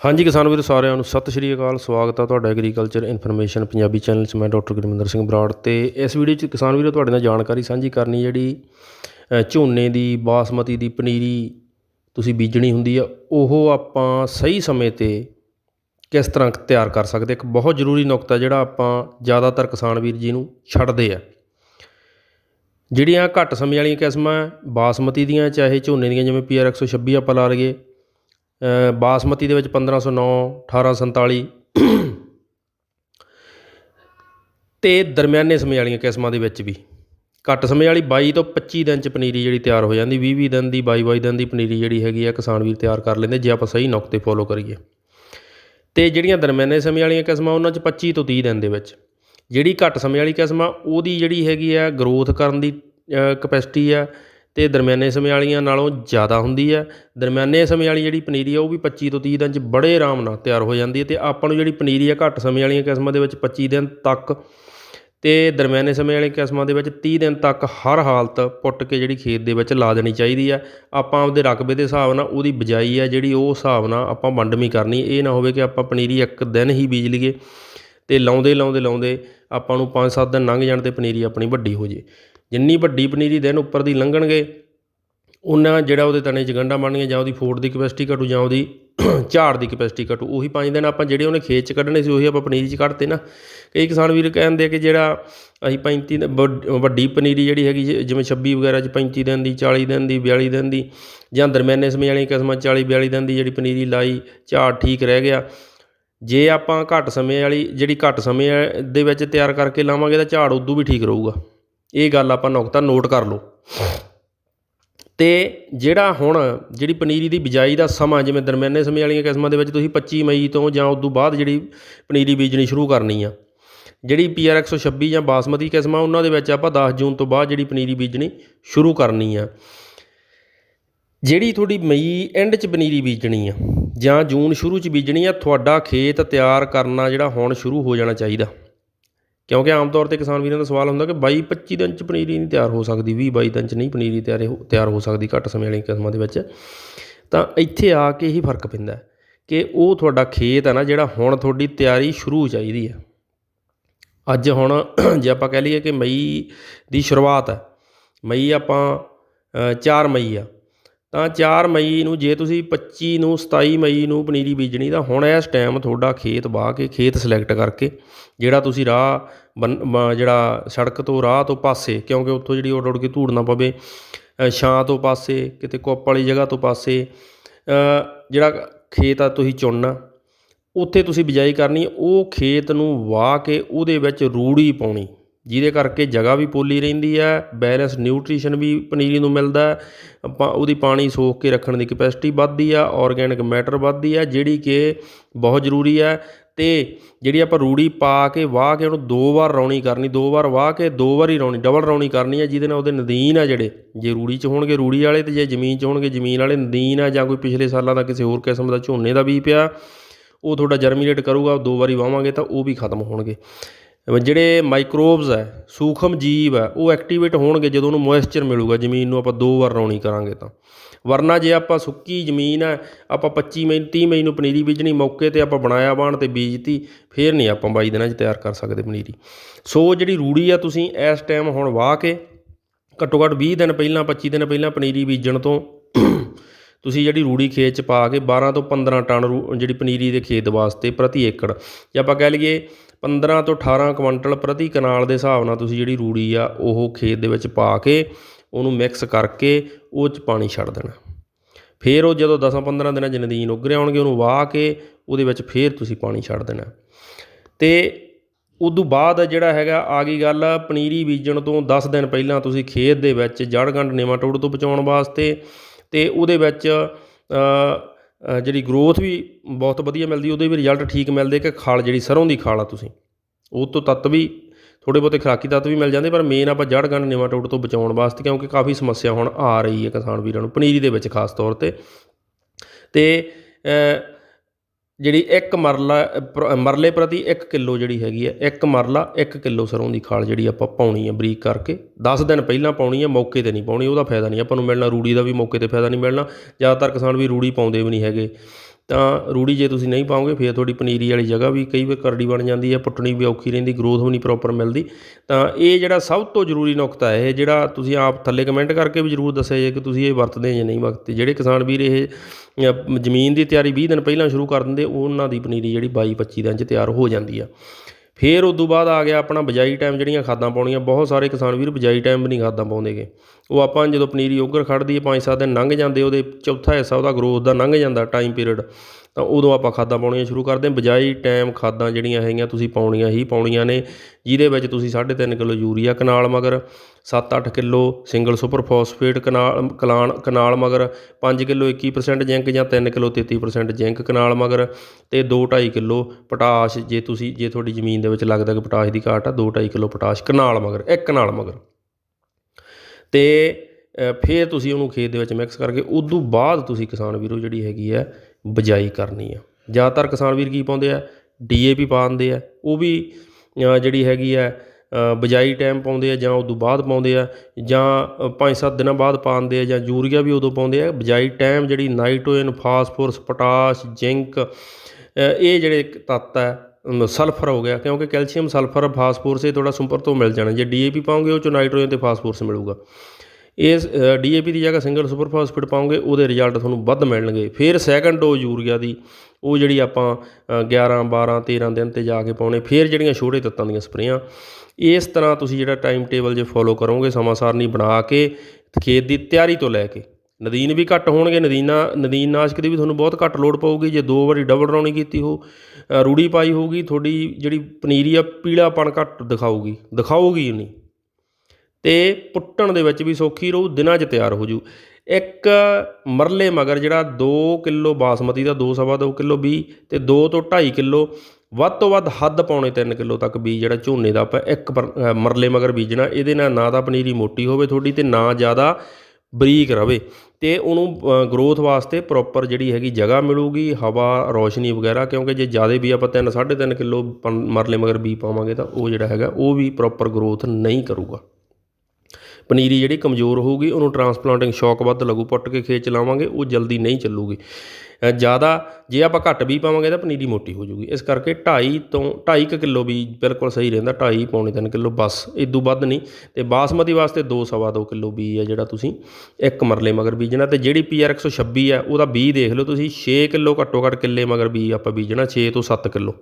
ਹਾਂਜੀ ਕਿਸਾਨ ਵੀਰ, ਸਾਰਿਆਂ ਨੂੰ ਸਤਿ ਸ਼੍ਰੀ ਅਕਾਲ। ਸਵਾਗਤ ਆ ਤੁਹਾਡਾ ਐਗਰੀਕਲਚਰ ਇਨਫੋਰਮੇਸ਼ਨ ਪੰਜਾਬੀ ਚੈਨਲ 'ਚ। ਮੈਂ ਡਾਕਟਰ ਗੁਰਮਿੰਦਰ ਸਿੰਘ ਬਰਾੜ ਤੇ ਇਸ ਵੀਡੀਓ 'ਚ ਕਿਸਾਨ ਵੀਰੋ ਤੁਹਾਡੇ ਨਾਲ ਜਾਣਕਾਰੀ ਸਾਂਝੀ ਕਰਨੀ ਜਿਹੜੀ ਝੋਨੇ ਦੀ, ਬਾਸਮਤੀ ਦੀ, ਪਨੀਰੀ ਤੁਸੀਂ ਬੀਜਣੀ ਹੁੰਦੀ ਆ, ਉਹ ਆਪਾਂ ਸਹੀ ਸਮੇਂ ਤੇ ਕਿਸ ਤਰ੍ਹਾਂ ਤਿਆਰ ਕਰ ਸਕਦੇ ਇੱਕ ਬਹੁਤ ਜ਼ਰੂਰੀ ਨੁਕਤਾ ਜਿਹੜਾ ਆਪਾਂ ਜ਼ਿਆਦਾਤਰ ਕਿਸਾਨ ਵੀਰ ਜੀ ਨੂੰ ਛੱਡਦੇ ਆ। ਜਿਹੜੀਆਂ ਘੱਟ ਸਮੇਂ ਵਾਲੀਆਂ ਕਿਸਮਾਂ, ਬਾਸਮਤੀ ਦੀਆਂ, ਚਾਹੇ ਝੋਨੇ ਦੀਆਂ, ਜਿਵੇਂ ਪੀਆਰ 126 ਆਪਾਂ ਲਾ ਲਈਏ ਬਾਸਮਤੀ ਦੇ ਵਿੱਚ ਪੰਦਰਾਂ ਸੌ ਨੌ, ਅਠਾਰਾਂ ਸੰਤਾਲੀ। ਅਤੇ ਦਰਮਿਆਨੇ ਸਮੇਂ ਵਾਲੀਆਂ ਕਿਸਮਾਂ ਦੇ ਵਿੱਚ ਵੀ। ਘੱਟ ਸਮੇਂ ਵਾਲੀ ਬਾਈ ਤੋਂ 25 ਦਿਨ ਚ ਪਨੀਰੀ ਜਿਹੜੀ ਤਿਆਰ ਹੋ ਜਾਂਦੀ, ਵੀਹ ਵੀਹ ਦਿਨ ਦੀ, ਬਾਈ ਬਾਈ ਦਿਨ ਦੀ ਪਨੀਰੀ ਜਿਹੜੀ ਹੈਗੀ ਆ, ਕਿਸਾਨ ਵੀਰ ਤਿਆਰ ਕਰ ਲੈਂਦੇ, ਜੇ ਆਪਾਂ ਸਹੀ ਨੁਕਤੇ ਫੋਲੋ ਕਰੀਏ। ਤੇ ਜਿਹੜੀਆਂ ਦਰਮਿਆਨੇ ਸਮੇਂ ਵਾਲੀਆਂ ਕਿਸਮਾਂ, ਉਹਨਾਂ ਚ 25 ਤੋਂ 30 ਦਿਨ ਦੇ ਵਿੱਚ। ਜਿਹੜੀ ਘੱਟ ਸਮੇਂ ਵਾਲੀ ਕਿਸਮ ਆ ਉਹਦੀ ਜਿਹੜੀ ਹੈਗੀ ਆ ਗਰੋਥ ਕਰਨ ਦੀ ਕਪੈਸਿਟੀ ਆ ਅਤੇ ਦਰਮਿਆਨੇ ਸਮੇਂ ਵਾਲੀਆਂ ਨਾਲੋਂ ਜ਼ਿਆਦਾ ਹੁੰਦੀ ਹੈ। ਦਰਮਿਆਨੇ ਸਮੇਂ ਵਾਲੀ ਜਿਹੜੀ ਪਨੀਰੀ ਆ, ਉਹ ਵੀ 25 ਤੋਂ ਤੀਹ ਦਿਨ ਚ ਬੜੇ ਆਰਾਮ ਨਾਲ ਤਿਆਰ ਹੋ ਜਾਂਦੀ ਹੈ ਅਤੇ ਆਪਾਂ ਨੂੰ ਜਿਹੜੀ ਪਨੀਰੀ ਆ, ਘੱਟ ਸਮੇਂ ਵਾਲੀਆਂ ਕਿਸਮਾਂ ਦੇ ਵਿੱਚ 25 ਦਿਨ ਤੱਕ ਅਤੇ ਦਰਮਿਆਨੇ ਸਮੇਂ ਵਾਲੀਆਂ ਕਿਸਮਾਂ ਦੇ ਵਿੱਚ ਤੀਹ ਦਿਨ ਤੱਕ ਹਰ ਹਾਲਤ ਪੁੱਟ ਕੇ ਜਿਹੜੀ ਖੇਤ ਦੇ ਵਿੱਚ ਲਾ ਦੇਣੀ ਚਾਹੀਦੀ ਹੈ। ਆਪਾਂ ਆਪਦੇ ਰਕਬੇ ਦੇ ਹਿਸਾਬ ਨਾਲ ਉਹਦੀ ਬਿਜਾਈ ਹੈ ਜਿਹੜੀ ਉਹ ਹਿਸਾਬ ਨਾਲ ਆਪਾਂ ਵੰਡਵੀਂ ਕਰਨੀ। ਇਹ ਨਾ ਹੋਵੇ ਕਿ ਆਪਾਂ ਪਨੀਰੀ ਇੱਕ ਦਿਨ ਹੀ ਬੀਜ ਲਈਏ ਅਤੇ ਲਾਉਂਦੇ ਲਾਉਂਦੇ ਲਾਉਂਦੇ ਆਪਾਂ ਨੂੰ 5-7 ਦਿਨ ਲੰਘ ਜਾਣ ਤੇ ਪਨੀਰੀ ਆਪਣੀ ਵੱਡੀ ਹੋ ਜੇ। ਜਿੰਨੀ ਵੱਡੀ ਪਨੀਰੀ ਦਿਨ ਉੱਪਰ ਦੀ ਲੰਘਣਗੇ, ਉਹਨਾਂ ਜਿਹੜਾ ਉਹਦੇ ਤਣੇ 'ਚ ਗੰਢਾਂ ਬਣਨੀਆਂ ਜਾਂ ਉਹਦੀ ਫੋਟ ਦੀ ਕਪੈਸਿਟੀ ਘਟੂ ਜਾਂ ਉਹਦੀ ਝਾੜ ਦੀ ਕਪੈਸਿਟੀ ਘਟੂ, ਉਹੀ ਪੰਜ ਦਿਨ ਆਪਾਂ ਜਿਹੜੇ ਉਹਨੇ ਖੇਤ 'ਚ ਕੱਢਣੇ ਸੀ ਉਹੀ ਆਪਾਂ ਪਨੀਰੀ 'ਚ ਕੱਢਤੇ ਨਾ। ਕਈ ਕਿਸਾਨ ਵੀਰ ਕਹਿੰਦੇ ਕਿ ਜਿਹੜਾ ਅਸੀਂ 35 ਦਿਨ- ਵੱਡੀ ਪਨੀਰੀ ਜਿਹੜੀ ਹੈਗੀ ਜਿ- ਜਿਵੇਂ 26 ਵਗੈਰਾ 'ਚ 35 ਦਿਨ ਦੀ 40 ਦਿਨ ਦੀ 42 ਦਿਨ ਦੀ ਜਾਂ ਦਰਮਿਆਨੇ ਸਮੇਂ ਵਾਲੀਆਂ ਕਿਸਮਾਂ 40 42 ਦਿਨ ਦੀ ਜਿਹੜੀ ਪਨੀਰੀ ਲਾਈ, ਝਾੜ ਠੀਕ ਰਹਿ ਗਿਆ। ਜੇ ਆਪਾਂ ਘੱਟ ਸਮੇਂ ਵਾਲੀ, ਜਿਹੜੀ ਘੱਟ ਸਮੇਂ ਦੇ ਵਿੱਚ ਤਿਆਰ ਕਰਕੇ ਲਾਵਾਂਗੇ ਤਾਂ ਝਾੜ ਉਦੋਂ ਵੀ ਠੀਕ ਰਹੂਗਾ। ਇਹ ਗੱਲ ਆਪਾਂ ਨੁਕਤਾ ਨੋਟ ਕਰ ਲਓ। ਤੇ ਜਿਹੜਾ ਹੁਣ ਜਿਹੜੀ ਪਨੀਰੀ ਦੀ ਬਿਜਾਈ ਦਾ ਸਮਾਂ, ਜਿਵੇਂ ਦਰਮਿਆਨੇ ਸਮੇਂ ਵਾਲੀਆਂ ਕਿਸਮਾਂ ਦੇ ਵਿੱਚ ਤੁਸੀਂ 25 ਮਈ ਤੋਂ ਜਾਂ ਉਦੋਂ ਬਾਅਦ ਜਿਹੜੀ ਪਨੀਰੀ ਬੀਜਣੀ ਸ਼ੁਰੂ ਕਰਨੀ ਆ, ਜਿਹੜੀ ਪੀਆਰ 126 ਜਾਂ ਬਾਸਮਤੀ ਕਿਸਮਾਂ, ਉਹਨਾਂ ਦੇ ਵਿੱਚ ਆਪਾਂ 10 ਜੂਨ ਤੋਂ ਬਾਅਦ ਜਿਹੜੀ ਪਨੀਰੀ ਬੀਜਣੀ ਸ਼ੁਰੂ ਕਰਨੀ ਆ। ਜਿਹੜੀ ਤੁਹਾਡੀ ਮਈ ਐਂਡ 'ਚ ਪਨੀਰੀ ਬੀਜਣੀ ਆ ਜਾਂ ਜੂਨ ਸ਼ੁਰੂ 'ਚ ਬੀਜਣੀ ਆ, ਤੁਹਾਡਾ ਖੇਤ ਤਿਆਰ ਕਰਨਾ ਜਿਹੜਾ ਹੁਣ ਸ਼ੁਰੂ ਹੋ ਜਾਣਾ ਚਾਹੀਦਾ। ਕਿਉਂਕਿ ਆਮ ਤੌਰ ਤੇ ਕਿਸਾਨ ਵੀਰਾਂ ਦਾ ਸਵਾਲ ਹੁੰਦਾ ਕਿ 22 25 ਦਿਨ 'ਚ ਪਨੀਰੀ ਨਹੀਂ ਤਿਆਰ ਹੋ ਸਕਦੀ 20 22 ਦਿਨ 'ਚ ਨਹੀਂ ਪਨੀਰੀ ਤਿਆਰ ਹੋ ਤਿਆਰ ਹੋ ਸਕਦੀ ਘੱਟ ਸਮੇਂ ਵਾਲੀਆਂ ਕਿਸਮਾਂ ਦੇ ਵਿੱਚ ਤਾਂ ਇੱਥੇ ਆ ਕੇ ਹੀ ਫ਼ਰਕ ਪੈਂਦਾ ਕਿ ਉਹ ਤੁਹਾਡਾ ਖੇਤ ਹੈ ਨਾ ਜਿਹੜਾ ਹੁਣ ਤੁਹਾਡੀ ਤਿਆਰੀ ਸ਼ੁਰੂ ਚਾਹੀਦੀ ਹੈ ਅੱਜ ਹੁਣ ਜੇ ਆਪਾਂ ਕਹਿ ਲਈਏ ਕਿ ਮਈ ਦੀ ਸ਼ੁਰੂਆਤ ਹੈ ਮਈ ਆਪਾਂ ਅ, 4 ਮਈ ਆ ਤਾਂ 4 ਮਈ ਨੂੰ ਜੇ ਤੁਸੀਂ 25 ਨੂੰ 27 ਮਈ ਨੂੰ ਪਨੀਰੀ ਬੀਜਣੀ ਤਾਂ ਹੁਣ ਇਸ ਟਾਈਮ ਤੁਹਾਡਾ ਖੇਤ ਵਾਹ ਕੇ ਖੇਤ ਸਿਲੈਕਟ ਕਰਕੇ ਜਿਹੜਾ ਤੁਸੀਂ ਰਾਹ ਬਨ- ਜਿਹੜਾ ਸੜਕ ਤੋਂ ਰਾਹ ਤੋਂ ਪਾਸੇ, ਕਿਉਂਕਿ ਉੱਥੋਂ ਜਿਹੜੀ ਉੱਡ ਉੱਡ ਕੇ ਧੂੜ ਨਾ ਪਵੇ ਛਾਂ ਤੋਂ ਪਾਸੇ, ਕਿਤੇ ਕੁੱਪ ਵਾਲੀ ਜਗ੍ਹਾ ਤੋਂ ਪਾਸੇ ਜਿਹੜਾ ਖੇਤ ਆ ਤੁਸੀਂ ਚੁਣਨਾ, ਉੱਥੇ ਤੁਸੀਂ ਬਿਜਾਈ ਕਰਨੀ, ਉਹ ਖੇਤ ਨੂੰ ਵਾਹ ਕੇ ਉਹਦੇ ਵਿੱਚ ਰੂੜੀ ਪਾਉਣੀ। ਜਿਹਦੇ ਕਰਕੇ ਜਗ੍ਹਾ ਵੀ ਪੋਲੀ ਰਹਿੰਦੀ ਹੈ ਬੈਲੈਂਸ ਨਿਊਟ੍ਰੀਸ਼ਨ ਵੀ ਪਨੀਰੀ ਨੂੰ ਮਿਲਦਾ ਹੈ। ਆਪਾਂ ਉਹਦੀ ਪਾਣੀ ਸੋਖ ਕੇ ਰੱਖਣ ਦੀ ਕਪੈਸਿਟੀ ਵੱਧਦੀ ਆ ਆਰਗੈਨਿਕ ਮੈਟਰ ਵੱਧਦੀ ਆ, ਜਿਹੜੀ ਕਿ ਬਹੁਤ ਜ਼ਰੂਰੀ ਹੈ ਤੇ ਜਿਹੜੀ ਆਪਾਂ ਰੂੜੀ ਪਾ ਕੇ, ਵਾਹ ਕੇ ਉਹਨੂੰ ਦੋ ਵਾਰ ਰੌਣੀ ਕਰਨੀ, ਦੋ ਵਾਰ ਵਾਹ ਕੇ ਦੋ ਵਾਰੀ ਰੌਣੀ ਡਬਲ ਰੌਣੀ ਕਰਨੀ ਹੈ ਜਿਹਦੇ ਨਾਲ ਉਹਦੇ ਨਦੀਨ ਆ ਜਿਹੜੇ, ਜੇ ਰੂੜੀ 'ਚ ਹੋਣਗੇ ਰੂੜੀ ਵਾਲੇ ਤੇ ਜੇ ਜ਼ਮੀਨ 'ਚ ਹੋਣਗੇ ਜ਼ਮੀਨ ਵਾਲੇ, ਨਦੀਨ ਆ ਜਾਂ ਕੋਈ ਪਿਛਲੇ ਸਾਲਾਂ ਦਾ ਕਿਸੇ ਹੋਰ ਕਿਸਮ ਦਾ ਝੋਨੇ ਦਾ ਬੀਜ ਪਿਆ, ਉਹ ਤੁਹਾਡਾ ਜਰਮੀਨੇਟ ਕਰੂਗਾ ਦੋ ਵਾਰੀ ਵਾਵਾਂਗੇ ਤਾਂ ਉਹ ਵੀ ਖਤਮ ਹੋਣਗੇ। ਜਿਹੜੇ ਮਾਈਕਰੋਬਸ ਹੈ, ਸੂਖਮ ਜੀਵ ਹੈ, ਉਹ ਐਕਟੀਵੇਟ ਹੋਣਗੇ ਜਦੋਂ ਉਹਨੂੰ ਮੋਇਸਚਰ ਮਿਲੂਗਾ, ਜ਼ਮੀਨ ਨੂੰ ਆਪਾਂ ਦੋ ਵਾਰ ਰੌਣੀ ਕਰਾਂਗੇ ਤਾਂ। ਵਰਨਾ ਜੇ ਆਪਾਂ ਸੁੱਕੀ ਜ਼ਮੀਨ ਹੈ, ਆਪਾਂ 25 ਮਈ 30 ਮਈ ਨੂੰ ਪਨੀਰੀ ਬੀਜਣੀ, ਮੌਕੇ ਤੇ ਆਪਾਂ ਬਣਾਇਆ ਬਾਣ ਤੇ ਬੀਜਤੀ, ਫੇਰ ਨਹੀਂ ਆਪਾਂ 22 ਦਿਨਾਂ 'ਚ ਤਿਆਰ ਕਰ ਸਕਦੇ ਪਨੀਰੀ। ਸੋ ਜਿਹੜੀ ਰੂੜੀ ਆ ਤੁਸੀਂ ਇਸ ਟਾਈਮ ਹੁਣ ਵਾਹ ਕੇ, ਘੱਟੋ ਘੱਟ 20 ਦਿਨ ਪਹਿਲਾਂ 25 ਦਿਨ ਪਹਿਲਾਂ ਪਨੀਰੀ ਬੀਜਣ ਤੋਂ ਤੁਸੀਂ ਜਿਹੜੀ ਰੂੜੀ ਖੇਤ 'ਚ ਪਾ ਕੇ 12 ਤੋਂ 15 ਟਨ ਰੂ- ਜਿਹੜੀ ਪਨੀਰੀ ਦੇ ਖੇਤ ਵਾਸਤੇ ਪ੍ਰਤੀ ਏਕੜ, ਜੇ ਆਪਾਂ ਕਹਿ ਲਈਏ 15 ਤੋਂ 18 ਕੁਇੰਟਲ ਪ੍ਰਤੀ ਕਨਾਲ ਦੇ ਹਿਸਾਬ ਨਾਲ ਤੁਸੀਂ ਜਿਹੜੀ ਰੂੜੀ ਆ, ਉਹ ਖੇਤ ਦੇ ਵਿੱਚ ਪਾ ਕੇ ਉਹਨੂੰ ਮਿਕਸ ਕਰਕੇ ਉਹ 'ਚ ਪਾਣੀ ਛੱਡ ਦੇਣਾ। ਫੇਰ ਉਹ ਜਦੋਂ 10-15 ਦਿਨਾਂ 'ਚ ਨਦੀਨ ਉੱਗਰੇ ਆਉਣਗੇ, ਉਹਨੂੰ ਵਾਹ ਕੇ ਉਹਦੇ ਵਿੱਚ ਫੇਰ ਤੁਸੀਂ ਪਾਣੀ ਛੱਡ ਦੇਣਾ। ਤੇ ਉਦੋਂ ਬਾਅਦ ਜਿਹੜਾ ਹੈਗਾ, ਆ ਗਈ ਗੱਲ ਪਨੀਰੀ ਬੀਜਣ ਤੋਂ 10 ਦਿਨ ਪਹਿਲਾਂ ਤੁਸੀਂ ਖੇਤ ਦੇ ਵਿੱਚ ਜੜਗੰਢ ਨੇਮਾਟੋਡ ਤੋਂ ਬਚਾਉਣ ਵਾਸਤੇ ਤੇ ਉਹਦੇ ਵਿੱਚ ਜਿਹੜੀ ਗਰੋਥ ਵੀ ਬਹੁਤ ਵਧੀਆ ਮਿਲਦੀ, ਉਹਦੇ ਵੀ ਰਿਜ਼ਲਟ ਠੀਕ ਮਿਲਦੇ ਕਿ ਖਾਲ ਜਿਹੜੀ ਸਰੋਂ ਦੀ ਖਾਲ ਆ ਤੁਸੀਂ। ਉਹ ਤੋਂ ਤੱਤ ਵੀ ਥੋੜੇ ਬਹੁਤੇ ਖੁਰਾਕੀ ਤੱਤ ਵੀ ਮਿਲ ਜਾਂਦੇ, ਪਰ ਮੇਨ ਆਪਾਂ ਜੜ ਗੰਢ ਨੇਮਾਟੋਡ ਤੋਂ ਬਚਾਉਣ ਵਾਸਤੇ ਕਿਉਂਕਿ ਕਾਫੀ ਸਮੱਸਿਆ ਹੁਣ ਆ ਰਹੀ ਹੈ ਕਿਸਾਨ ਵੀਰਾਂ ਨੂੰ, ਪਨੀਰੀ ਦੇ ਵਿੱਚ ਖਾਸ ਤੌਰ ਤੇ। ਤੇ ਜਿਹੜੀ ਇੱਕ ਮਰਲਾ ਪ੍ਰ- ਮਰਲੇ ਪ੍ਰਤੀ ਇੱਕ ਕਿਲੋ ਜਿਹੜੀ ਹੈਗੀ ਹੈ, ਇੱਕ ਮਰਲਾ, ਇੱਕ ਕਿਲੋ ਸਰੋਂ ਦੀ ਖਾਲ ਜਿਹੜੀ ਆਪਾਂ ਪਾਉਣੀ ਹੈ ਬਰੀਕ ਕਰਕੇ। 10 ਦਿਨ ਪਹਿਲਾਂ ਪਾਉਣੀ ਹੈ, ਮੌਕੇ ਤੇ ਨਹੀਂ ਪਾਉਣੀ, ਉਹਦਾ ਫਾਇਦਾ ਨਹੀਂ। ਆਪਾਂ ਨੂੰ ਮਿਲਣਾ, ਰੂੜੀ ਦਾ ਵੀ ਮੌਕੇ ਤੇ ਫਾਇਦਾ ਨਹੀਂ ਮਿਲਣਾ। ਜ਼ਿਆਦਾਤਰ ਕਿਸਾਨ ਵੀ ਰੂੜੀ ਪਾਉਂਦੇ ਵੀ ਨਹੀਂ ਹੈਗੇ। ਤਾਂ ਰੂੜੀ ਜੇ ਤੁਸੀਂ ਨਹੀਂ ਪਾਓਗੇ, ਫਿਰ ਤੁਹਾਡੀ ਪਨੀਰੀ ਵਾਲੀ ਜਗ੍ਹਾ ਵੀ ਕਈ ਵਾਰ ਕਰੜੀ ਬਣ ਜਾਂਦੀ ਹੈ, ਪੁੱਟਣੀ ਵੀ ਔਖੀ ਰਹਿੰਦੀ ਗਰੋਥ ਵੀ ਨਹੀਂ ਪ੍ਰੋਪਰ ਮਿਲਦੀ। ਤਾਂ ਇਹ ਜਿਹੜਾ ਸਭ ਤੋਂ ਜ਼ਰੂਰੀ ਨੁਕਤਾ ਹੈ, ਇਹ ਜਿਹੜਾ ਤੁਸੀਂ ਆਪ ਥੱਲੇ ਕਮੈਂਟ ਕਰਕੇ ਵੀ ਜ਼ਰੂਰ ਦੱਸਿਆ ਜੇ ਕਿ ਤੁਸੀਂ ਇਹ ਵਰਤਦੇ ਜਾਂ ਨਹੀਂ ਵਰਤਦੇ। ਜਿਹੜੇ ਕਿਸਾਨ ਵੀਰ ਇਹ ਜ਼ਮੀਨ ਦੀ ਤਿਆਰੀ 20 ਦਿਨ ਪਹਿਲਾਂ ਸ਼ੁਰੂ ਕਰ ਦਿੰਦੇ, ਉਹਨਾਂ ਦੀ ਪਨੀਰੀ ਜਿਹੜੀ 22 25 ਦਿਨ 'ਚ ਤਿਆਰ ਹੋ ਜਾਂਦੀ ਆ। ਫਿਰ ਉਦੋਂ ਬਾਅਦ ਆ ਗਿਆ ਆਪਣਾ ਬਜਾਈ ਟਾਈਮ ਜਿਹੜੀਆਂ ਖਾਦਾਂ ਪਾਉਣੀਆਂ, ਬਹੁਤ ਸਾਰੇ ਕਿਸਾਨ ਵੀਰ ਬਜਾਈ ਟਾਈਮ ਵੀ ਨਹੀਂ ਖਾਦਾਂ ਪਾਉਂਦੇਗੇ। ਉਹ ਆਪਾਂ ਜਦੋਂ ਪਨੀਰੀ ਉਗਰ ਖੜਦੀ ਹੈ 5-7 ਦਿਨ ਲੰਘ ਜਾਂਦੇ, ਉਹਦੇ ਚੌਥਾ ਹਿੱਸਾ ਉਹਦਾ ਗਰੋਥ ਦਾ ਲੰਘ ਜਾਂਦਾ ਟਾਈਮ ਪੀਰੀਅਡ ਤਾਂ ਉਦੋਂ ਆਪਾਂ ਖਾਦਾਂ ਪਾਉਣੀਆਂ ਸ਼ੁਰੂ ਕਰਦੇ ਹਾਂ। ਬਜਾਈ ਟਾਈਮ ਖਾਦਾਂ ਜਿਹੜੀਆਂ ਹੈਗੀਆਂ, ਤੁਸੀਂ ਪਾਉਣੀਆਂ ਹੀ ਪਾਉਣੀਆਂ ਨੇ, ਜਿਹਦੇ ਵਿੱਚ ਤੁਸੀਂ 3.5 ਕਿਲੋ ਯੂਰੀਆ ਕਨਾਲ ਮਗਰ 7-8 ਕਿਲੋ ਸਿੰਗਲ ਸੁਪਰ ਫਾਸਫੇਟ ਕਨਾਲ, ਕਲਾਨ, ਕਨਾਲ ਮਗਰ 5 ਕਿਲੋ 21% ਜ਼ਿੰਕ ਜਾਂ 3 ਕਿਲੋ 33% ਜ਼ਿੰਕ ਕਨਾਲ ਮਗਰ, ਤੇ 2-2.5 ਕਿਲੋ ਪੋਟਾਸ਼, ਜੇ ਤੁਸੀਂ, ਜੇ ਤੁਹਾਡੀ ਜ਼ਮੀਨ ਦੇ ਵਿੱਚ ਲੱਗਦਾ ਕਿ ਪੋਟਾਸ਼ ਦੀ ਘਾਟ ਆ 2-2.5 ਕਿਲੋ ਪੋਟਾਸ਼ ਕਨਾਲ ਮਗਰ, ਇੱਕ ਕਨਾਲ ਮਗਰ। ਅਤੇ ਫਿਰ ਤੁਸੀਂ ਉਹਨੂੰ ਖੇਤ ਦੇ ਵਿੱਚ ਮਿਕਸ ਕਰਕੇ ਉਦੋਂ ਬਾਅਦ ਤੁਸੀਂ ਕਿਸਾਨ ਵੀਰੋ ਜਿਹੜੀ ਹੈਗੀ ਹੈ, ਬਿਜਾਈ ਕਰਨੀ ਆ। ਜ਼ਿਆਦਾਤਰ ਕਿਸਾਨ ਵੀਰ ਕੀ ਪਾਉਂਦੇ ਆ? ਡੀ ਏ ਪੀ ਪਾ ਦਿੰਦੇ ਆ। ਉਹ ਵੀ ਜਿਹੜੀ ਹੈਗੀ ਹੈ ਬਿਜਾਈ ਟਾਈਮ ਪਾਉਂਦੇ ਆ ਜਾਂ ਉਦੋਂ ਬਾਅਦ ਪਾਉਂਦੇ ਆ ਜਾਂ 5-7 ਦਿਨਾਂ ਬਾਅਦ ਪਾਉਂਦੇ ਆ ਜਾਂ ਯੂਰੀਆ ਵੀ ਉਦੋਂ ਪਾਉਂਦੇ ਆ। ਬਿਜਾਈ ਟਾਈਮ ਜਿਹੜੀ ਨਾਈਟ੍ਰੋਜਨ ਫਾਸਫੋਰਸ ਪੋਟਾਸ਼ ਜ਼ਿੰਕ ਇਹ ਜਿਹੜੇ ਤੱਤ ਹੈ ਅਮ, ਸਲਫਰ ਹੋ ਗਿਆ ਕਿਉਂਕਿ ਕੈਲਸ਼ੀਅਮ ਸਲਫਰ ਫਾਸਫੋਰਸ ਇਹ ਥੋੜਾ ਸੁਪਰ ਤੋਂ ਮਿਲ ਜਾਣਾ। ਜੇ ਡੀਏਪੀ ਪਾਓਗੇ ਉਹ ਚ ਨਾਈਟ੍ਰੋਜਨ ਤੇ ਫਾਸਫੋਰਸ ਮਿਲੂਗਾ। ਇਸ ਡੀਏਪੀ ਦੀ ਜਗ੍ਹਾ ਸਿੰਗਲ ਸੁਪਰ ਫਾਸਫੇਟ ਪਾਉਂਗੇ ਉਹਦੇ ਰਿਜ਼ਲਟ ਤੁਹਾਨੂੰ ਵੱਧ ਮਿਲਣਗੇ। ਫਿਰ ਸੈਕੰਡ ਡੋਜ਼ ਯੂਰੀਆ ਦੀ ਉਹ ਜਿਹੜੀ ਆਪਾਂ ਅ, 11 12 13 ਦਿਨ ਤੇ ਜਾ ਕੇ ਪਾਉਣੇ ਫਿਰ ਜਿਹੜੀਆਂ ਛੋਟੇ ਤੱਤਾਂ ਦੀਆਂ ਸਪਰੇਆਂ। ਇਸ ਤਰ੍ਹਾਂ ਤੁਸੀਂ ਜਿਹੜਾ ਟਾਈਮ ਟੇਬਲ ਜੇ ਫੋਲੋ ਕਰੋਗੇ ਸਮਾਂ ਸਾਰਨੀ ਬਣਾ ਕੇ ਖੇਤ ਦੀ ਤਿਆਰੀ ਤੋਂ ਲੈ ਕੇ ਨਦੀਨ ਵੀ ਘੱਟ ਹੋਣਗੇ, ਨਦੀਨਾ, ਨਦੀਨ ਨਾਸ਼ਕ ਦੀ ਵੀ ਤੁਹਾਨੂੰ ਬਹੁਤ ਘੱਟ ਲੋੜ ਪਊਗੀ, ਜੇ ਦੋ ਵਾਰੀ ਡਬਲ ਰੌਣੀ ਕੀਤੀ ਹੋ ਰੂੜੀ ਪਾਈ ਹੋਊਗੀ, ਤੁਹਾਡੀ ਜਿਹੜੀ ਪਨੀਰੀ ਆ, ਪੀਲਾਪਣ ਘੱਟ ਦਿਖਾਊਗੀ ਦਿਖਾਊਗੀ ਹੀ ਨਹੀਂ। ਤੇ ਪੁੱਟਣ ਦੇ ਵਿੱਚ ਵੀ ਸੌਖੀ ਰਹੂ, ਦਿਨਾਂ 'ਚ ਤਿਆਰ ਹੋ ਜੂ। ਇੱਕ ਮਰਲੇ ਮਗਰ ਜਿਹੜਾ 2 ਕਿਲੋ ਬਾਸਮਤੀ ਦਾ 2 ਸਵਾ 2 ਕਿਲੋ ਬੀ ਤੇ 2 ਤੋਂ 2.5 ਕਿਲੋ, ਵੱਧ ਤੋਂ ਵੱਧ ਹੱਦ ਪਾਉਣੇ 3 ਕਿਲੋ ਤੱਕ ਬੀ ਜਿਹੜਾ ਝੋਨੇ ਦਾ ਆਪਾਂ ਇੱਕ ਪਰ- ਮਰਲੇ ਮਗਰ ਬੀਜਣਾ, ਇਹਦੇ ਨਾਲ ਨਾ ਤਾਂ ਪਨੀਰੀ ਮੋਟੀ ਹੋਵੇ ਤੁਹਾਡੀ ਤੇ ਨਾ ਜ਼ਿਆਦਾ ਬਰੀਕ ਰਵੇ ਅਤੇ ਉਹਨੂੰ ਗਰੋਥ ਵਾਸਤੇ ਪ੍ਰੋਪਰ ਜਿਹੜੀ ਹੈਗੀ ਜਗ੍ਹਾ ਮਿਲੂਗੀ, ਹਵਾ, ਰੋਸ਼ਨੀ ਵਗੈਰਾ, ਕਿਉਂਕਿ ਜੇ ਜ਼ਿਆਦਾ ਵੀ ਆਪਾਂ 3 3.5 ਕਿਲੋ ਪੰ, ਮਰਲੇ ਮਗਰ ਬੀ ਪਾਵਾਂਗੇ ਤਾਂ ਉਹ ਜਿਹੜਾ ਹੈਗਾ, ਉਹ ਵੀ ਪ੍ਰੋਪਰ ਗਰੋਥ ਨਹੀਂ ਕਰੂਗਾ। ਪਨੀਰੀ ਜਿਹੜੀ ਕਮਜ਼ੋਰ ਹੋਊਗੀ, ਉਹਨੂੰ ਟਰਾਂਸਪਲਾਂਟਿੰਗ ਸ਼ੌਕ ਵੱਧ ਲੱਗੂ, ਪੁੱਟ ਕੇ ਖੇਤ ਚਲਾਵਾਂਗੇ ਉਹ ਜਲਦੀ ਨਹੀਂ ਚੱਲੂਗੀ। ਜ਼ਿਆਦਾ ਜੇ ਆਪਾਂ ਘੱਟ ਵੀ ਪਾਵਾਂਗੇ ਤਾਂ ਪਨੀਰੀ ਮੋਟੀ ਹੋ ਜੂਗੀ ਇਸ ਕਰਕੇ 2.5 ਤੋਂ 2.5 ਕਿਲੋ ਵੀ ਬਿਲਕੁਲ ਸਹੀ ਰਹਿੰਦਾ 2.5 ਪੌਣੇ 3 ਕਿਲੋ ਬਸ ਇਦੋਂ ਵੱਧ ਨਹੀਂ। ਤੇ ਬਾਸਮਤੀ ਵਾਸਤੇ 2 ਸਵਾ 2 ਕਿਲੋ ਬੀ ਹੈ ਜਿਹੜਾ ਤੁਸੀਂ ਇੱਕ ਮਰਲੇ ਮਗਰ ਬੀਜਣਾ ਤੇ ਜਿਹੜੀ ਪੀਆਰ 126 ਹੈ ਉਹਦਾ ਬੀ ਦੇਖ ਲਓ ਤੁਸੀਂ 6 ਕਿਲੋ ਘੱਟੋ ਘੱਟ ਕਿੱਲੇ ਮਗਰ ਬੀ ਆਪਾਂ ਬੀਜਣਾ 6 ਤੋਂ 7 ਕਿਲੋ।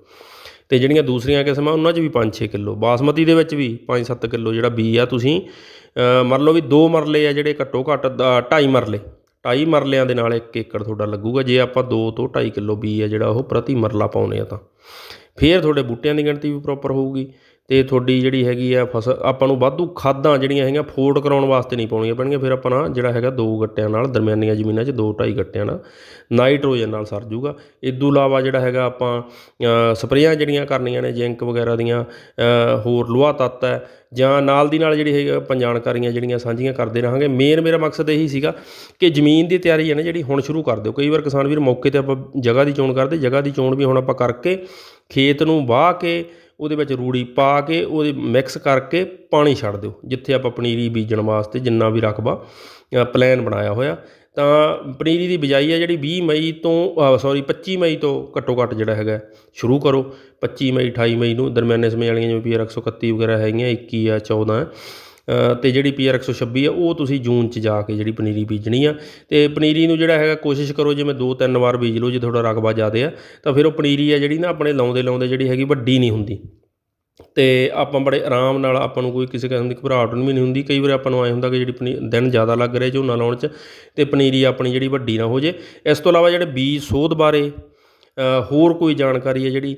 ਤੇ ਜਿਹੜੀਆਂ ਦੂਸਰੀਆਂ ਕਿਸਮਾਂ ਉਹਨਾਂ 'ਚ ਵੀ 5-6 ਕਿਲੋ। ਬਾਸਮਤੀ ਦੇ ਵਿੱਚ ਵੀ 5-7 ਕਿਲੋ ਜਿਹੜਾ ਬੀ ਆ ਤੁਸੀਂ ਅ, ਮੰਨ ਲਓ ਵੀ ਦੋ ਮਰਲੇ ਆ ਜਿਹੜੇ ਘੱਟੋ ਘੱਟ 2.5 ਮਰਲੇ। ਢਾਈ ਮਰਲਿਆਂ ਦੇ ਨਾਲ 1 ਏਕੜ ਤੁਹਾਡਾ ਲੱਗੂਗਾ। ਜੇ ਆਪਾਂ 2 ਤੋਂ 2.5 ਕਿਲੋ ਬੀ ਹੈ ਜਿਹੜਾ ਉਹ ਪ੍ਰਤੀ ਮਰਲਾ ਪਾਉਨੇ ਆ ਤਾਂ। ਫੇਰ ਤੁਹਾਡੇ ਬੂਟਿਆਂ ਦੀ ਗਿਣਤੀ ਵੀ ਪ੍ਰੋਪਰ ਹੋਊਗੀ। ਅਤੇ ਤੁਹਾਡੀ ਜਿਹੜੀ ਹੈਗੀ ਆ ਫਸਲ, ਆਪਾਂ ਨੂੰ ਵਾਧੂ ਖਾਦਾਂ ਜਿਹੜੀਆਂ ਹੈਗੀਆਂ ਫੋਰਡ ਕਰਾਉਣ ਵਾਸਤੇ ਨਹੀਂ ਪਾਉਣੀਆਂ ਪੈਣਗੀਆਂ, ਫਿਰ ਆਪਣਾ ਜਿਹੜਾ ਹੈਗਾ ਦੋ ਗੱਟਿਆਂ ਨਾਲ, ਦਰਮਿਆਨੀਆਂ ਜ਼ਮੀਨਾਂ 'ਚ ਦੋ ਢਾਈ ਗੱਟਿਆਂ ਨਾਲ ਨਾਈਟ੍ਰੋਜਨ ਨਾਲ ਸਰ ਜੂਗਾ। ਇਦੋਂ ਇਲਾਵਾ ਜਿਹੜਾ ਹੈਗਾ ਆਪਾਂ ਸਪਰੇਆਂ ਜਿਹੜੀਆਂ ਕਰਨੀਆਂ ਨੇ, ਜਿੰਕ ਵਗੈਰਾ ਦੀਆਂ ਹੋਰ ਲੋਹਾ ਤੱਤ ਹੈ, ਜਾਂ ਨਾਲ ਦੀ ਨਾਲ ਜਿਹੜੀ ਹੈਗੀ ਆਪਾਂ ਜਾਣਕਾਰੀਆਂ ਜਿਹੜੀਆਂ ਸਾਂਝੀਆਂ ਕਰਦੇ ਰਹਾਂਗੇ। ਮੇਨ ਮੇਰਾ ਮਕਸਦ ਇਹੀ ਸੀਗਾ ਕਿ ਜ਼ਮੀਨ ਦੀ ਤਿਆਰੀ ਹੈ ਨਾ ਜਿਹੜੀ, ਹੁਣ ਸ਼ੁਰੂ ਕਰ ਦਿਓ। ਕਈ ਵਾਰ ਕਿਸਾਨ ਵੀਰ ਮੌਕੇ ਤੇ ਆਪਾਂ ਜਗ੍ਹਾ ਦੀ ਚੋਣ ਕਰਦੇ, ਜਗ੍ਹਾ ਦੀ ਚੋਣ ਵੀ ਹੁਣ ਆਪਾਂ ਕਰਕੇ ਖੇਤ ਨੂੰ ਵਾਹ ਕੇ ਉਹਦੇ ਵਿੱਚ ਰੂੜੀ ਪਾ ਕੇ ਉਹਦੇ ਮਿਕਸ ਕਰਕੇ ਪਾਣੀ ਛੱਡ ਦਿਓ। ਜਿੱਥੇ ਆਪਾਂ ਪਨੀਰੀ ਬੀਜਣ ਵਾਸਤੇ ਜਿੰਨਾ ਵੀ ਰਕਬਾ ਪਲਾਨ ਬਣਾਇਆ ਹੋਇਆ ਤਾਂ ਪਨੀਰੀ ਦੀ ਬਿਜਾਈ ਹੈ ਜਿਹੜੀ 20 ਮਈ ਤੋਂ ਸੌਰੀ 25 ਮਈ ਤੋਂ ਘੱਟੋ ਘੱਟ ਜਿਹੜਾ ਹੈਗਾ ਸ਼ੁਰੂ ਕਰੋ। 25 ਮਈ 28 ਮਈ ਨੂੰ ਦਰਮਿਆਨੇ ਸਮੇਂ ਵਾਲੀਆਂ ਜਿਵੇਂ ਪੀਆਰ 131 ਵਗੈਰਾ ਹੈਗੀਆਂ 21 ਆ 14 ਅ, ਅਤੇ ਜਿਹੜੀ ਪੀ ਪੀਆਰ 126 ਆ, ਉਹ ਤੁਸੀਂ ਜੂਨ ਚ ਜਾ ਕੇ ਜਿਹੜੀ ਪਨੀਰੀ ਬੀਜਣੀ ਆ। ਅਤੇ ਪਨੀਰੀ ਨੂੰ ਜਿਹੜਾ ਹੈਗਾ, ਕੋਸ਼ਿਸ਼ ਕਰੋ ਜਿਵੇਂ ਦੋ ਤਿੰਨ ਵਾਰ ਬੀਜ ਲਓ ਜੇ ਤੁਹਾਡਾ ਰਕਬਾ ਜ਼ਿਆਦਾ ਆ, ਤਾਂ ਫਿਰ ਉਹ ਪਨੀਰੀ ਆ ਜਿਹੜੀ ਨਾ ਆਪਣੇ ਲਾਉਂਦੇ ਲਾਉਂਦੇ ਜਿਹੜੀ ਹੈਗੀ ਵੱਡੀ ਨਹੀਂ ਹੁੰਦੀ। ਤੇ ਆਪਾਂ ਬੜੇ ਆਰਾਮ ਨਾਲ ਆਪਾਂ ਨੂੰ ਕੋਈ ਕਿਸੇ ਕਿਸਮ ਦੀ ਘਬਰਾਹਟ ਵੀ ਨਹੀਂ ਹੁੰਦੀ। ਕਈ ਵਾਰ ਆਪਾਂ ਨੂੰ ਐ ਹੁੰਦਾ ਕਿ ਜਿਹੜੀ ਪਨੀ, ਦਿਨ ਜ਼ਿਆਦਾ ਲੱਗ ਰਹੇ ਝੋਨਾ ਲਾਉਣ 'ਚ, ਤੇ ਪਨੀਰੀ ਆਪਣੀ ਜਿਹੜੀ ਵੱਡੀ ਨਾ ਹੋ ਜੇ। ਇਸ ਤੋਂ ਇਲਾਵਾ ਜਿਹੜੇ ਬੀਜ ਸੋਧ ਬਾਰੇ ਹੋਰ ਕੋਈ ਜਾਣਕਾਰੀ ਹੈ ਜਿਹੜੀ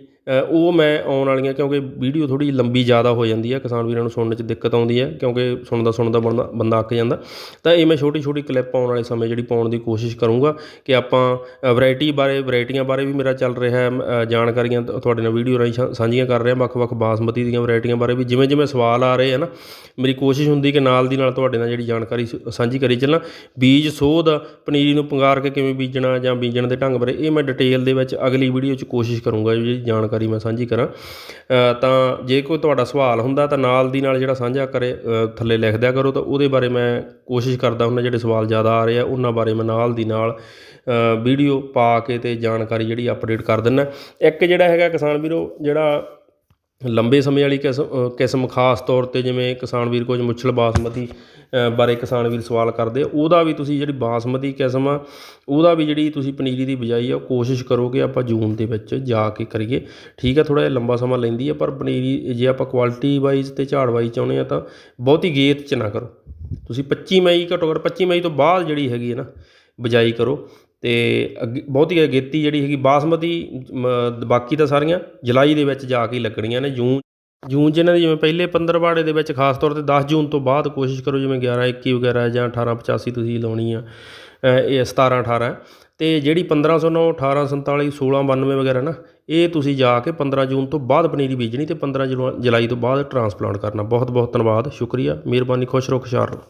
ਉਹ ਮੈਂ ਆਉਣ ਵਾਲੀਆਂ, ਕਿਉਂਕਿ ਵੀਡੀਓ ਥੋੜ੍ਹੀ ਲੰਬੀ ਜ਼ਿਆਦਾ ਹੋ ਜਾਂਦੀ ਹੈ, ਕਿਸਾਨ ਵੀਰਾਂ ਨੂੰ ਸੁਣਨ 'ਚ ਦਿੱਕਤ ਆਉਂਦੀ ਹੈ, ਕਿਉਂਕਿ ਸੁਣਦਾ ਸੁਣਦਾ ਬੰਦਾ ਬੰਦਾ ਅੱਕ ਜਾਂਦਾ। ਤਾਂ ਇਹ ਮੈਂ ਛੋਟੀ ਛੋਟੀ ਕਲਿੱਪ ਆਉਣ ਵਾਲੇ ਸਮੇਂ ਜਿਹੜੀ ਪਾਉਣ ਦੀ ਕੋਸ਼ਿਸ਼ ਕਰੂੰਗਾ ਕਿ ਆਪਾਂ ਵੈਰਾਈਟੀ ਬਾਰੇ ਵੈਰਾਈਟੀਆਂ ਬਾਰੇ ਵੀ ਮੇਰਾ ਚੱਲ ਰਿਹਾ ਹੈ ਜਾਣਕਾਰੀਆਂ ਤੁਹਾਡੇ ਨਾਲ ਵੀਡੀਓ ਰਾਹੀਂ ਸਾ- ਸਾਂਝੀਆਂ ਕਰ ਰਿਹਾ, ਵੱਖ-ਵੱਖ ਬਾਸਮਤੀ ਦੀਆਂ ਵੈਰਾਈਟੀਆਂ ਬਾਰੇ ਵੀ। ਜਿਵੇਂ ਜਿਵੇਂ ਸਵਾਲ ਆ ਰਹੇ ਆ ਨਾ, ਮੇਰੀ ਕੋਸ਼ਿਸ਼ ਹੁੰਦੀ ਕਿ ਨਾਲ ਦੀ ਨਾਲ ਤੁਹਾਡੇ ਨਾਲ ਜਿਹੜੀ ਜਾਣਕਾਰੀ ਸਾਂਝੀ ਕਰੀ ਚੱਲਾਂ। ਬੀਜ ਸੋਧ, ਪਨੀਰੀ ਨੂੰ ਪੰਗਾਰ ਕੇ ਕਿਵੇਂ ਬੀਜਣਾ ਜਾਂ ਬੀਜਣ ਦੇ ਢੰਗ ਬਾਰੇ, ਇਹ ਮੈਂ ਡਿਟੇਲ ਦੇ ਵਿੱਚ ਅਗਲੀ ਵੀਡੀਓ 'ਚ ਕੋਸ਼ਿਸ਼ ਕਰੂੰਗਾ ਜਿਹੜੀ ਜਾਣ ਜਾਣਕਾਰੀ ਮੈਂ ਸਾਂਝੀ ਕਰਾਂ। ਤਾਂ ਜੇ ਕੋਈ ਤੁਹਾਡਾ ਸਵਾਲ ਹੁੰਦਾ ਤਾਂ ਨਾਲ ਦੀ ਨਾਲ ਜਿਹੜਾ ਸਾਂਝਾ ਕਰੇ ਥੱਲੇ ਲਿਖ ਦਿਆ ਕਰੋ ਤਾਂ ਉਹਦੇ ਬਾਰੇ ਮੈਂ ਕੋਸ਼ਿਸ਼ ਕਰਦਾ ਹੁੰਦਾ ਜਿਹੜੇ ਸਵਾਲ ਜ਼ਿਆਦਾ ਆ ਰਹੇ ਆ, ਉਹਨਾਂ ਬਾਰੇ ਮੈਂ ਨਾਲ ਦੀ ਨਾਲ ਵੀਡੀਓ ਪਾ ਕੇ ਤੇ ਜਾਣਕਾਰੀ ਜਿਹੜੀ ਅਪਡੇਟ ਕਰ ਦਿੰਦਾ। ਇੱਕ ਜਿਹੜਾ ਹੈਗਾ ਕਿਸਾਨ ਵੀਰੋ, ਜਿਹੜਾ ਲੰਬੇ ਸਮੇਂ ਵਾਲੀ ਕਿਸਮ ਕਿਸਮ ਖਾਸ ਤੌਰ ਤੇ ਜਿਵੇਂ ਕਿਸਾਨ ਵੀਰ ਕੁਝ ਮੁੱਛਲ ਬਾਸਮਤੀ ਬਾਰੇ ਕਿਸਾਨ ਵੀਰ ਸਵਾਲ ਕਰਦੇ ਉਹਦਾ ਵੀ ਤੁਸੀਂ ਜਿਹੜੀ ਬਾਸਮਤੀ ਕਿਸਮ ਆ, ਉਹਦਾ ਵੀ ਜਿਹੜੀ ਤੁਸੀਂ ਪਨੀਰੀ ਦੀ ਬਿਜਾਈ ਆ, ਉਹ ਕੋਸ਼ਿਸ਼ ਕਰੋ ਕਿ ਆਪਾਂ ਜੂਨ ਦੇ ਵਿੱਚ ਜਾ ਕੇ ਕਰੀਏ। ਠੀਕ ਆ, ਥੋੜ੍ਹਾ ਜਿਹਾ ਲੰਬਾ ਸਮਾਂ ਲੈਂਦੀ ਆ, ਪਰ ਪਨੀਰੀ, ਜੇ ਆਪਾਂ ਕੁਆਲਿਟੀ ਵਾਈਜ਼ ਤੇ ਝਾੜ ਵਾਈਜ਼ ਚਾਹੁੰਦੇ ਆ ਤਾਂ ਬਹੁਤੀ ਗੇਤ ਚ ਨਾ ਕਰੋ। ਤੁਸੀਂ 25 ਮਈ ਘੱਟੋ ਘੱਟ 25 ਮਈ ਤੋਂ ਬਾਅਦ ਜਿਹੜੀ ਹੈਗੀ ਹੈ ਨਾ, ਬਿਜਾਈ ਕਰੋ। ਅਤੇ ਅੱਗੇ ਬਹੁਤ ਹੀ ਅਗੇਤੀ ਜਿਹੜੀ ਹੈਗੀ ਬਾਸਮਤੀ ਬਾਕੀ ਤਾਂ ਸਾਰੀਆਂ ਜੁਲਾਈ ਦੇ ਵਿੱਚ ਜਾ ਕੇ ਲੱਗਣੀਆਂ ਨੇ, ਜੂਨ ਜੂਨ 'ਚ ਇਹਨਾਂ ਦੀ ਜਿਵੇਂ ਪਹਿਲੇ ਪੰਦਰਵਾੜੇ ਦੇ ਵਿੱਚ ਖਾਸ ਤੌਰ ਤੇ 10 ਜੂਨ ਤੋਂ ਬਾਅਦ ਕੋਸ਼ਿਸ਼ ਕਰੋ ਜਿਵੇਂ 11 21 ਵਗੈਰਾ ਜਾਂ 18 85 ਤੁਸੀਂ ਲਾਉਣੀ ਆ ਇਹ 17 18 ਤੇ ਜਿਹੜੀ 1509 1847 1692 ਵਗੈਰਾ ਨਾ, ਇਹ ਤੁਸੀਂ ਜਾ ਕੇ 15 ਜੂਨ ਤੋਂ ਬਾਅਦ ਪਨੀਰੀ ਬੀਜਣੀ ਤੇ 15 ਜੁਲਾ- ਜੁਲਾਈ ਤੋਂ ਬਾਅਦ ਟਰਾਂਸਪਲਾਂਟ ਕਰਨਾ। ਬਹੁਤ ਬਹੁਤ ਧੰਨਵਾਦ, ਸ਼ੁਕਰੀਆ, ਮਿਹਰਬਾਨੀ, ਖੁਸ਼ ਰਹੋ, ਖੁਸ਼ਹਾਲ ਰਹੋ।